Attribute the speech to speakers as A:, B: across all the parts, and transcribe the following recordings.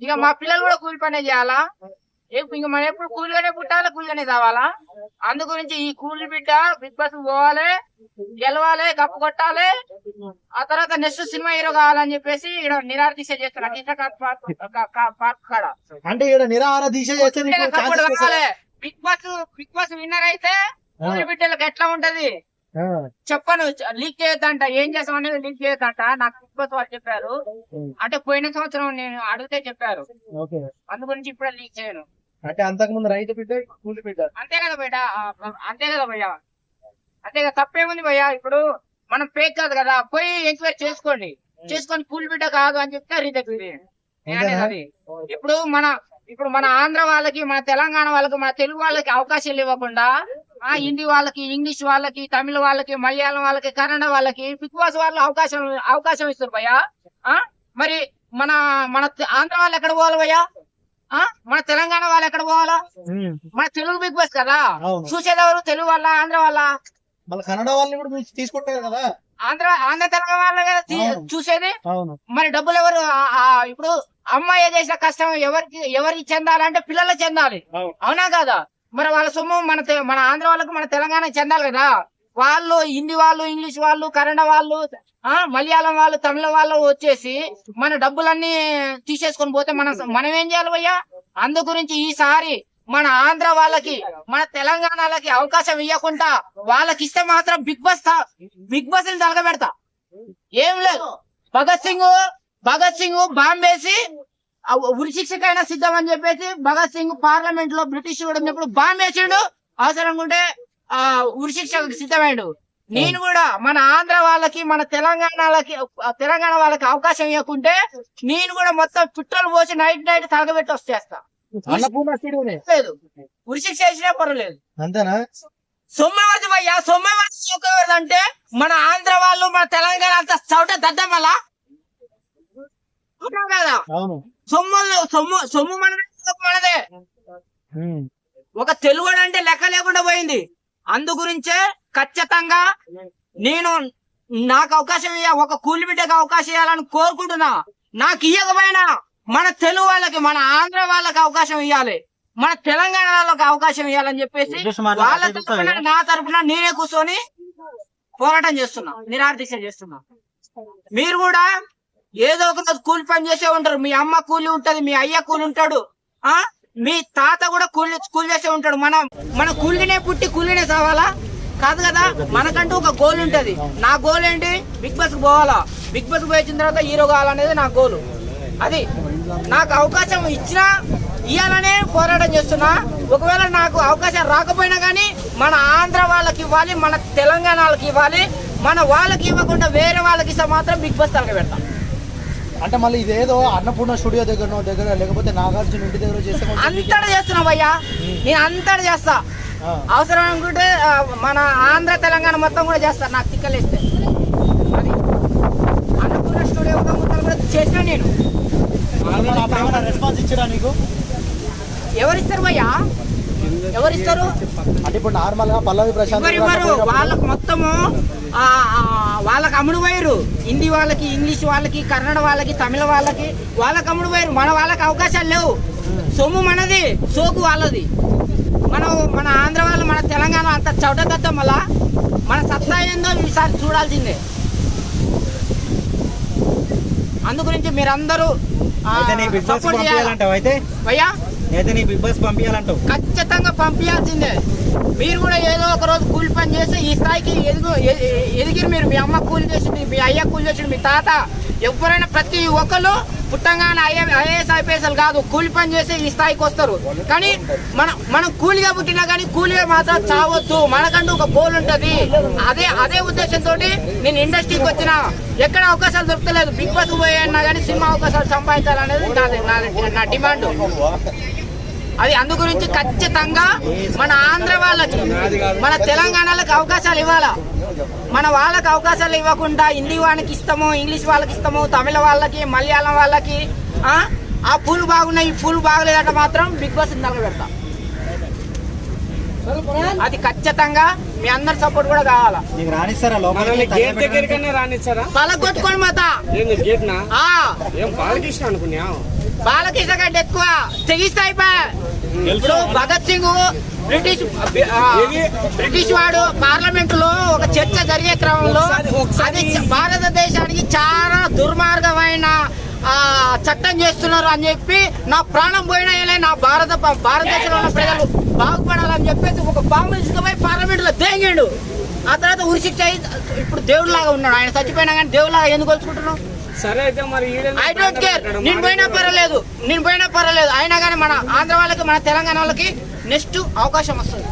A: ఇక మా పిల్లలు కూడా కూలి పనే చేయాలా? ఇంక మనం ఎప్పుడు కూలిగానే పుట్టాలా కూలిగానే కావాలా అందు గురించి ఈ కూలి బిడ్డ బిగ్ బాస్ పోవాలి గెలవాలి కప్పు కొట్టాలి ఆ తర్వాత నెక్స్ట్ సినిమా హీరో కావాలని చెప్పేసి ఇక్కడ నిరాదీక్ష చేస్తున్నా కృష్ణకాంత్ పార్క్ కాడ.
B: అంటే ఇక్కడ నిరాహార దీక్ష చేస్తే
A: big boss big boss winner అయితే కూలి బిడ్డలకు ఎట్లా ఉంటది? చెప్పను లీక్ చేయొద్దంట. ఏం చేస్తాం అనేది లీక్ చేయొద్దంట. నాకు బాస్ వాళ్ళు చెప్పారు. అంటే పోయిన సంవత్సరం నేను అడిగితే చెప్పారు. అందు గురించి ఇప్పుడే లీక్ చేయను.
B: అంటే అంతకుముందు రైతు బిడ్డ కూలి బిడ్డ?
A: అంతే కదా ఆ, అంతే కదా భయ్యా. అంతే కదా. తప్పేముంది భయ్యా? ఇప్పుడు మనం ఫేక్ కాదు కదా. పోయి ఎంక్వైరీ చేసుకోండి. చేసుకొని కూలి బిడ్డ కాదు అని చెప్తే
B: అంతేనా?
A: ఇప్పుడు మన ఇప్పుడు మన ఆంధ్ర వాళ్ళకి మన తెలంగాణ వాళ్ళకి మన తెలుగు వాళ్ళకి అవకాశాలు ఇవ్వకుండా ఆ హిందీ వాళ్ళకి ఇంగ్లీష్ వాళ్ళకి తమిళ వాళ్ళకి మలయాళం వాళ్ళకి కన్నడ వాళ్ళకి బిగ్ బాస్ వాళ్ళు అవకాశం అవకాశం ఇస్తారు భయ్యా. ఆ? మరి మన మన ఆంధ్ర వాళ్ళు ఎక్కడ పోవాలి భయ్యా? ఆ? మన తెలంగాణ వాళ్ళు ఎక్కడ పోవాలా? మన తెలుగు బిగ్ బాస్ కదా?
B: అవును.
A: చూసేది ఎవరు? తెలుగు వాళ్ళ? ఆంధ్ర వాళ్ళ?
B: కన్నడ వాళ్ళని కూడా తీసుకుంటారు కదా?
A: ఆంధ్ర ఆంధ్ర తెలంగాణ వాళ్ళ. చూసేది? మరి డబ్బులు ఎవరు? ఇప్పుడు అమ్మాయి చేసిన కష్టం ఎవరికి ఎవరికి చెందాలంటే పిల్లలకు చెందాలి.
B: అవునా
A: కదా? మరి వాళ్ళ సొమ్ము మన మన ఆంధ్ర వాళ్ళకు మన తెలంగాణ చెందాలి కదా. వాళ్ళు హిందీ వాళ్ళు ఇంగ్లీష్ వాళ్ళు కన్నడ వాళ్ళు ఆ మలయాళం వాళ్ళు తమిళ వాళ్ళు వచ్చేసి మన డబ్బులన్నీ తీసేసుకొని పోతే మనం మనం ఏం చేయాలి భయ్యా? అందు గురించి ఈసారి మన ఆంధ్ర వాళ్ళకి మన తెలంగాణ అవకాశం ఇవ్వకుండా వాళ్ళకి ఇస్తే మాత్రం బిగ్ బాస్ బిగ్ బాస్ తలగబెడతా ఏం లేదు. భగత్ సింగ్ భగత్ సింగ్ బాంబేసి ఉరి శిక్షకైనా సిద్ధం అని చెప్పేసి భగత్ సింగ్ పార్లమెంట్లో బ్రిటిష్ కూడా ఉన్నప్పుడు బాంబేసిండు అవసరం ఉంటే ఆ ఉరి శిక్షకు సిద్ధమైండు. నేను కూడా మన ఆంధ్ర వాళ్ళకి మన తెలంగాణ వాళ్ళకి ఆ తెలంగాణ వాళ్ళకి అవకాశం ఇవ్వకుంటే నేను కూడా మొత్తం పెట్రోల్ పోసి నైట్ నైట్ తగబెట్టి వచ్చేస్తా లేదు. ఉరి శిక్ష వేసినా పర్వాలేదు.
B: అంతేనా?
A: సొమ్మవతి భయ్యా సొమ్మవతి సోకవతి అంటే మన ఆంధ్ర వాళ్ళు మన తెలంగాణ అంతా చౌట దద్దం వల్ల. అవునా కదా?
B: అవును.
A: సొమ్ము సొమ్ము సొమ్ము మనదే? మనదే ఒక తెలుగుడు అంటే లెక్క లేకుండా పోయింది. అందు గురించే ఖచ్చితంగా నేను నాకు అవకాశం ఇయ్య ఒక కూలి బిడ్డకు అవకాశం ఇవ్వాలని కోరుకుంటున్నా. నాకు ఇవ్వకపోయినా మన తెలుగు వాళ్ళకి మన ఆంధ్ర వాళ్ళకి అవకాశం ఇవ్వాలి మన తెలంగాణ వాళ్ళకి అవకాశం ఇవ్వాలని చెప్పేసి వాళ్ళ
B: చెప్తావా?
A: నా తరపున నేనే కూర్చొని పోరాటం చేస్తున్నా. నిరాదీక్ష చేస్తున్నా. మీరు కూడా ఏదో ఒక రోజు కూలి పని చేసే ఉంటారు. మీ అమ్మ కూలి ఉంటది మీ అయ్య కూలి ఉంటాడు. ఆ? మీ తాత కూడా కూలి కూలి చేసే ఉంటాడు. మనం మన కూలినే పుట్టి కూలినే సావాలా? కాదు కదా మనకంటూ ఒక గోల్ ఉంటది. నా గోల్ ఏంటి? బిగ్ బాస్ పోవాలా? బిగ్ బాస్ పోయి వచ్చిన తర్వాత హీరో కావాలనేది నా గోల్ అది నాకు అవకాశం ఇచ్చినా ఇవ్వాలనే పోరాటం చేస్తున్నా. ఒకవేళ నాకు అవకాశం రాకపోయినా కానీ మన ఆంధ్ర వాళ్ళకి ఇవ్వాలి మన తెలంగాణ వాళ్ళకి ఇవ్వాలి. మన వాళ్ళకి ఇవ్వకుండా వేరే వాళ్ళకి ఇస్తే మాత్రం బిగ్ బాస్ తలక పెడతాం.
B: అంటే మళ్ళీ ఇదేదో అన్నపూర్ణ స్టూడియో దగ్గర దగ్గర లేకపోతే నాగార్జున ఇంటి దగ్గర చేస్తే
A: అంతటా చేస్తున్నా భయ్యా. నేను అంతటా చేస్తా. అవసరం అనుకుంటే మన ఆంధ్ర తెలంగాణ మొత్తం కూడా చేస్తారు నాకు తిక్కలేస్తే. అది అన్నపూర్ణ స్టూడియో కూడా చేసిన నేను.
B: రెస్పాన్స్ ఇచ్చిరా నీకు?
A: ఎవరిస్తారు భయ్యా? ఎవరిస్తారు?
B: అంటే ఇప్పుడు నార్మల్గా పల్లవి ప్రశాంత్
A: ఎవరు వాళ్ళకు మొత్తము వాళ్ళకి అమ్ముడు పోయారు హిందీ వాళ్ళకి ఇంగ్లీష్ వాళ్ళకి కన్నడ వాళ్ళకి తమిళ వాళ్ళకి వాళ్ళకి అమ్ముడు పోయారు మన వాళ్ళకి అవకాశాలు లేవు. సొమ్ము మనది సోకు వాళ్ళది. మనం మన ఆంధ్ర వాళ్ళు మన తెలంగాణ అంత చౌటదత్తం వల్ల మన సత్తా ఏందో ఈసారి చూడాల్సిందే. అందు గురించి మీరందరూ ఆ,
C: అయితే
A: భయ్యా
C: అయితే నీ బిగ్ బాస్ పంపించాలంటావు
A: ఖచ్చితంగా పంపించాల్సిందే మీరు కూడా ఏదో ఒక రోజు కూలి పని చేసి ఈ స్థాయికి ఎదుగు ఎదిగిరు మీరు. మీ అమ్మ కూలి చేసింది మీ అయ్య కూలి చేసింది మీ తాత. ఎవరైనా ప్రతి ఒక్కరు పుట్టంగానే ఐఏ ఐఏఎస్ ఐపీఎస్ఎల్ కాదు కూలి పని చేసి ఈ స్థాయికి వస్తారు. కానీ మన మనం కూలిగా పుట్టినా కానీ కూలిగా మాత్రం చావద్దు. మనకంటూ ఒక గోల్ ఉంటుంది. అదే అదే ఉద్దేశంతో నేను ఇండస్ట్రీకి వచ్చిన ఎక్కడ అవకాశాలు దొరకలేదు. బిగ్ బాస్ పోయినా కానీ సినిమా అవకాశాలు సంపాదించాలనేది నా డిమాండ్. అది అందు గురించి ఖచ్చితంగా మన ఆంధ్ర వాళ్ళకి మన తెలంగాణలకు అవకాశాలు ఇవ్వాలా? మన వాళ్ళకి అవకాశాలు ఇవ్వకుండా హిందీ వాళ్ళకి ఇస్తాము ఇంగ్లీష్ వాళ్ళకి ఇస్తాము తమిళ వాళ్ళకి మలయాళం వాళ్ళకి ఆ? పూలు బాగున్నాయి ఈ పూలు బాగలేదంటే మాత్రం బిగ్ బాస్ నలగబెడతా అది ఖచ్చితంగా మీ అందరి సపోర్ట్ కూడా కావాలా?
B: నీకు రాణిస్తారా
D: మనల్ని గేట్ దగ్గరికన్నా రానిచ్చారా
A: పలగొట్టుకోండి మాత
D: ఏంది గేట్ నా
A: ఆ,
D: ఏం బాలకృష్ణ
A: కంటే ఎక్కువ తెగిస్తే అయిపోయా. ఇప్పుడు భగత్ సింగ్ బ్రిటిష్ బ్రిటిష్ వాడు పార్లమెంట్లో ఒక చర్చ జరిగే క్రమంలో అది భారతదేశానికి చాలా దుర్మార్గమైన ఆ, చట్టం చేస్తున్నారు అని చెప్పి నా ప్రాణం పోయినా నా భారత భారతదేశంలో ఉన్న ప్రజలు. బాగుపడాలని చెప్పేసి ఒక బాంబు తీసుకుపోయి పార్లమెంట్లో తేంగిండు. ఆ తర్వాత ఉరిశిక్ష అయి ఇప్పుడు దేవుడిలాగా ఉన్నాడు. ఆయన చచ్చిపోయినా కానీ దేవుడిలాగా ఎందుకు కొలుచుకుంటున్నావు
D: సరే అయితే మరి
A: ఐ డోంట్ కేర్ నేను పోయినా పర్వాలేదు. నేను పోయినా పర్వాలేదు. అయినా కానీ మన ఆంధ్ర వాళ్ళకి మన తెలంగాణ వాళ్ళకి నెక్స్ట్ అవకాశం వస్తుంది.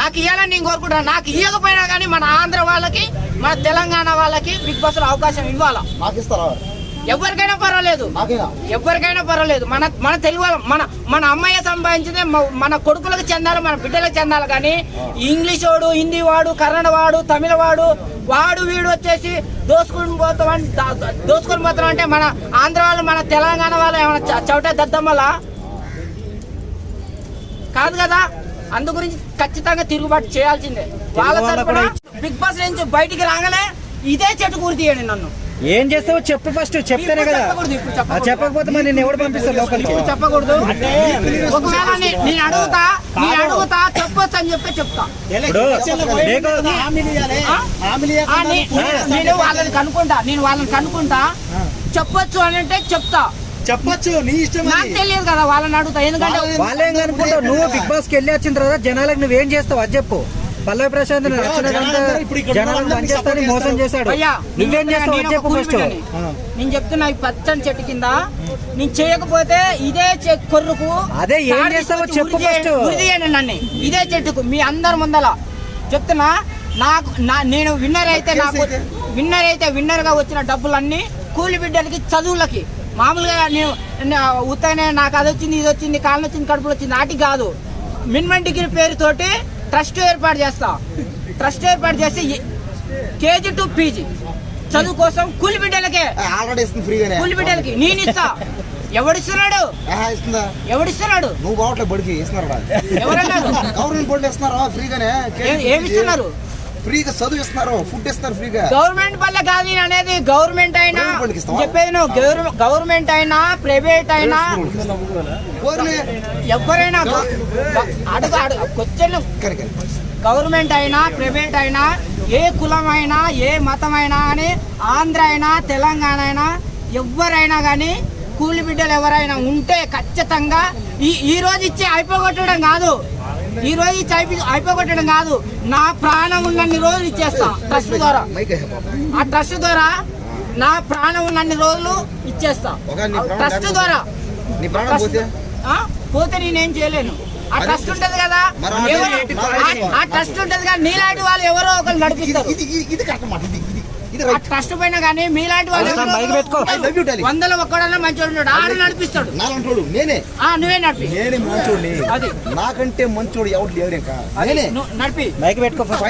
A: నాకు ఇవ్వాలని నేను కోరుకుంటున్నాను నాకు ఇవ్వకపోయినా కానీ మన ఆంధ్ర వాళ్ళకి మన తెలంగాణ వాళ్ళకి బిగ్ బాస్లో అవకాశం ఇవ్వాలా?
B: నాకు ఇస్తారా
A: ఎవరికైనా పర్వాలేదు. ఎవరికైనా పర్వాలేదు. మన మన తెలుగు వాళ్ళం, మన మన అమ్మాయి సంపాదించిందే మన కొడుకులకు చెందాలి మన బిడ్డలకు చెందాలి. కానీ ఇంగ్లీష్ వాడు హిందీ వాడు కన్నడ వాడు తమిళ వాడు వాడు వీడు వచ్చేసి దోసుకుని పోతామని దా- దోసుకొని పోతాం అంటే మన ఆంధ్ర వాళ్ళు మన తెలంగాణ వాళ్ళు ఏమైనా చ- చవట దద్దమ్మలా కాదు కదా? అందు గురించి ఖచ్చితంగా తిరుగుబాటు చేయాల్సిందే. వాళ్ళ బిగ్ బాస్ నుంచి బయటికి రాగానే ఇదే చెట్టు కూరి తీయండి నన్ను.
C: ఏం చేస్తావో చెప్పు ఫస్ట్ చెప్తేనే కదా. చెప్పకపోతే మరి నేను ఎవడు పంపిస్తాను లోపలికి?
A: చెప్పకూడదు. ఒకవేళ నే- నేను అడుగుతా నేను అడుగుతా చెప్పొచ్చు అని చెప్పి చెప్తా.
C: ఇప్పుడు నీకు
A: ఆ? ఆ, నే- నే- నేను వాళ్ళని కనుక్కుంటా నేను వాళ్ళని కనుక్కుంటా. చెప్పొచ్చు అని అంటే చెప్తా.
B: చెప్పొచ్చు నీ ఇష్టం
A: నాకు తెలియదు కదా వాళ్ళని అడుగుతా ఎందుకంటే
C: వాళ్ళేం కనుక్కుంటావు? నువ్వు బిగ్ బాస్కి వెళ్ళి వచ్చిన తర్వాత జనాలకు నువ్వేం చేస్తావు? అది చెప్పు. పల్లవి ప్రశాంత్ జనాలను పనిచేస్తాను మోసం చేశాడు. నువ్వేం చేస్తావు? చెప్పు ఫస్ట్.
A: నేను చెప్తున్నా ఈ పచ్చని చెట్టు కింద నేను చేయకపోతే ఇదే చె- కొర్రుకు
C: అదే ఏం చేస్తావో చెప్పు
A: నన్ను. ఇదే చెట్టుకు మీ అందరి ముందల. చెప్తున్నా నాకు నా నేను విన్నర్ అయితే నాకు విన్నర్ అయితే విన్నర్గా వచ్చిన డబ్బులన్నీ కూలి బిడ్డలకి చదువులకి. మామూలుగా నేను ఉత్తగానే నాకు అది వచ్చింది ఇది వచ్చింది కాళ్ళు వచ్చింది కడుపులు వచ్చింది నాటికి కాదు. మినిమం డిగ్రీ పేరుతోటి ట్రస్ట్ ఏర్పాటు చేస్తా. ట్రస్ట్ ఏర్పాటు చేసి కేజీ టు పీజీ. చదువు కోసం కూలి బిడ్డలకే.
B: ఆల్రెడీ ఇస్తుంది ఫ్రీగానే.
A: కూలి బిడ్డలకి నేను ఇస్తా. ఎవడిస్తున్నాడు? ఎవడిస్తున్నాడు?
B: నువ్వు బావట్లే బడికి ఇస్తున్నారా
A: ఎవరన్నాడు?
B: గవర్నమెంట్ బోర్డు ఇస్తున్నారా? ఫ్రీగానే.
A: ఏమి ఇస్తున్నారు
B: ఫ్రీగా చదువు ఇస్తున్నారు ఫుడ్ ఇస్తున్నారు ఫ్రీగా.
A: గవర్నమెంట్ వల్ల కాదు నేను అనేది గవర్నమెంట్ అయినా
B: ఇస్తావా?
A: చెప్పేది నువ్వు. గవర్న- గవర్నమెంట్ అయినా ప్రైవేట్ అయినా ఎవరైనా? గ- గ- అడుగు అడుగు క్వశ్చన్
B: కరెక్ట్
A: గవర్నమెంట్ అయినా ప్రైవేట్ అయినా ఏ కులం అయినా ఏ మతం అయినా కానీ ఆంధ్ర అయినా తెలంగాణ అయినా ఎవరైనా కానీ కూలి బిడ్డలు ఎవరైనా ఉంటే ఖచ్చితంగా ఈ ఈ రోజు ఇచ్చి అయిపోగొట్టడం కాదు. ఈ రోజు అయిపో అయిపోగొట్టడం కాదు. నా ప్రాణం ఉన్నన్ని రోజులు ఇచ్చేస్తా. ట్రస్ట్ ద్వారా. ఆ ట్రస్ట్ ద్వారా నా ప్రాణం ఉన్నన్ని రోజులు ఇచ్చేస్తా. ట్రస్ట్ ద్వారా?
B: పోతే
A: నేనేం చేయలేను. ఆ ట్రస్ట్ ఉంటది కదా.
B: ఆ
A: ఎవరు- ట్రస్ట్ ఉంటది కదా నీలాంటి వాళ్ళు ఎవరో ఒకరు నడిపిస్తారు.
B: ఇది ఇది ఇది కరెక్ట్ మాట. ఇది ఇది ఇది
A: ఆ
B: రైట్
A: ట్రస్ట్ పైన కానీ మీలాంటి వాళ్ళు ఎవరో. వందల ఒక్కడన్నా మంచోడు ఆడు నడిపిస్తాడు.
B: నాలంటోడు నేనే.
A: ఆ నువ్వే నడిపి.
B: నేనే మంచోడిని.
A: అది.
B: నాకంటే మంచోడు నేనే.
A: నువ్వు నడిపి.
C: మైక్ పెట్టుకో ఫస్ట్